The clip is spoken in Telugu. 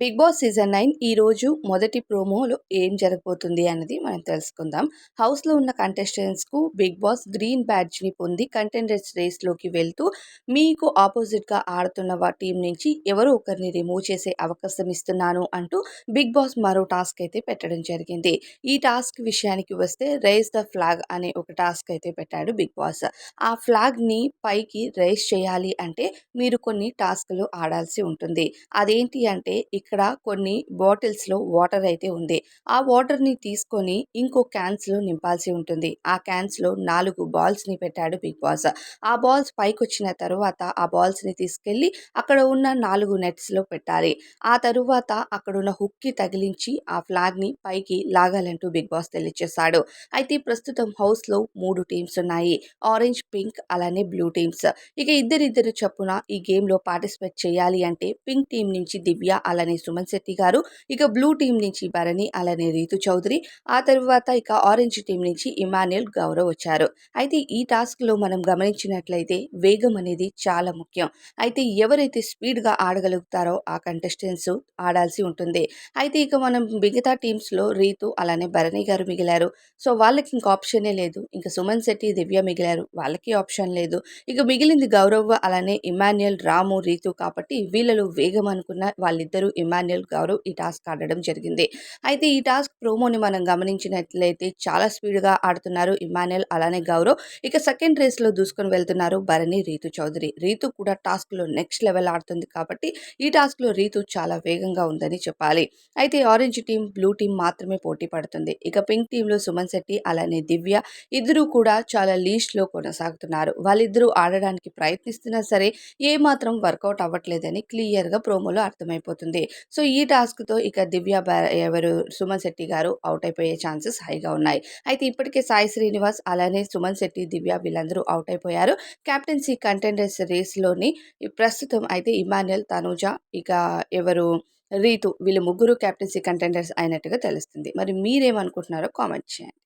బిగ్ బాస్ సీజన్ నైన్ ఈరోజు మొదటి ప్రోమోలో ఏం జరగబోతుంది అన్నది మనం తెలుసుకుందాం. హౌస్లో ఉన్న కంటెస్టెంట్స్కు బిగ్ బాస్ గ్రీన్ బ్యాడ్జ్ని పొంది కంటెండర్స్ రేస్లోకి వెళ్తూ మీకు ఆపోజిట్గా ఆడుతున్న టీం నుంచి ఎవరో ఒకరిని రిమూవ్ చేసే అవకాశం ఇస్తున్నాను అంటూ బిగ్ బాస్ మరో టాస్క్ అయితే పెట్టడం జరిగింది. ఈ టాస్క్ విషయానికి వస్తే రైస్ ద ఫ్లాగ్ అనే ఒక టాస్క్ అయితే పెట్టాడు బిగ్ బాస్. ఆ ఫ్లాగ్ని పైకి రైస్ చేయాలి అంటే మీరు కొన్ని టాస్క్లు ఆడాల్సి ఉంటుంది. అదేంటి అంటే ఇక్కడ కొన్ని బాటిల్స్లో వాటర్ అయితే ఉంది. ఆ వాటర్ని తీసుకొని ఇంకో క్యాన్స్లో నింపాల్సి ఉంటుంది. ఆ క్యాన్స్లో నాలుగు బాల్స్ని పెట్టాడు బిగ్ బాస్. ఆ బాల్స్ పైకి వచ్చిన తరువాత ఆ బాల్స్ని తీసుకెళ్ళి అక్కడ ఉన్న నాలుగు నెట్స్లో పెట్టాలి. ఆ తరువాత అక్కడున్న హుక్కి తగిలించి ఆ ఫ్లాగ్ని పైకి లాగాలంటూ బిగ్ బాస్ తెలియచేశాడు. అయితే ప్రస్తుతం హౌస్లో మూడు టీమ్స్ ఉన్నాయి. ఆరెంజ్ పింక్ అలానే బ్లూ టీమ్స్. ఇక ఇద్దరిద్దరు చప్పున ఈ గేమ్లో పార్టిసిపేట్ చేయాలి అంటే పింక్ టీం నుంచి దివ్య అలానే సుమన్ శెట్టి గారు. ఇక బ్లూ టీం నుంచి భరణి అలానే రీతు చౌదరి. ఆ తరువాత ఇక ఆరెంజ్ టీం నుంచి ఇమానుయల్ గౌరవ్ వచ్చారు. అయితే ఈ టాస్క్లో మనం గమనించినట్లయితే వేగం అనేది చాలా ముఖ్యం. అయితే ఎవరైతే స్పీడ్గా ఆడగలుగుతారో ఆ కంటెస్టెంట్స్ ఆడాల్సి ఉంటుంది. అయితే ఇక మనం మిగతా టీమ్స్లో రీతు అలానే భరణి గారు మిగిలారు. సో వాళ్ళకి ఇంక ఆప్షనే లేదు. ఇంకా సుమన్ శెట్టి దివ్య మిగిలారు. వాళ్ళకి ఆప్షన్ లేదు. ఇక మిగిలింది గౌరవ్ అలానే ఇమాన్యుయల్ రాము రీతు కాబట్టి వీళ్ళలో వేగం అనుకున్న వాళ్ళిద్దరూ ఇమాన్యుల్ గౌరవ్ ఈ టాస్క్ ఆడడం జరిగింది. అయితే ఈ టాస్క్ ప్రోమోని మనం గమనించినట్లయితే చాలా స్పీడ్గా ఆడుతున్నారు ఇమాన్యుల్ అలానే గౌరవ్. ఇక సెకండ్ రేస్లో దూసుకొని వెళ్తున్నారు భరణి రీతు చౌదరి. రీతు కూడా టాస్క్లో నెక్స్ట్ లెవెల్ ఆడుతుంది కాబట్టి ఈ టాస్క్లో రీతు చాలా వేగంగా ఉందని చెప్పాలి. అయితే ఆరెంజ్ టీం బ్లూ టీం మాత్రమే పోటీ పడుతుంది. ఇక పింక్ టీంలో సుమన్ శెట్టి అలానే దివ్య ఇద్దరూ కూడా చాలా లీస్ట్లో కొనసాగుతున్నారు. వాళ్ళిద్దరూ ఆడడానికి ప్రయత్నిస్తున్నా సరే ఏ మాత్రం వర్కౌట్ అవ్వట్లేదని క్లియర్గా ప్రోమోలో అర్థమైపోతుంది. సో ఈ టాస్క్తో ఇక దివ్య ఎవరు? సుమన్ శెట్టి గారు అవుట్ అయిపోయే ఛాన్సెస్ హైగా ఉన్నాయి. అయితే ఇప్పటికే సాయి శ్రీనివాస్ అలానే సుమన్ శెట్టి దివ్య వీళ్ళందరూ అవుట్ అయిపోయారు. కెప్టెన్సీ కంటెండర్స్ రేస్లోని ప్రస్తుతం అయితే ఇమాన్యుల్ తనూజ ఇక ఎవరు? రీతు వీళ్ళు ముగ్గురు కెప్టెన్సీ కంటెండర్స్ అయినట్టుగా తెలుస్తుంది. మరి మీరేమనుకుంటున్నారో కామెంట్ చేయండి.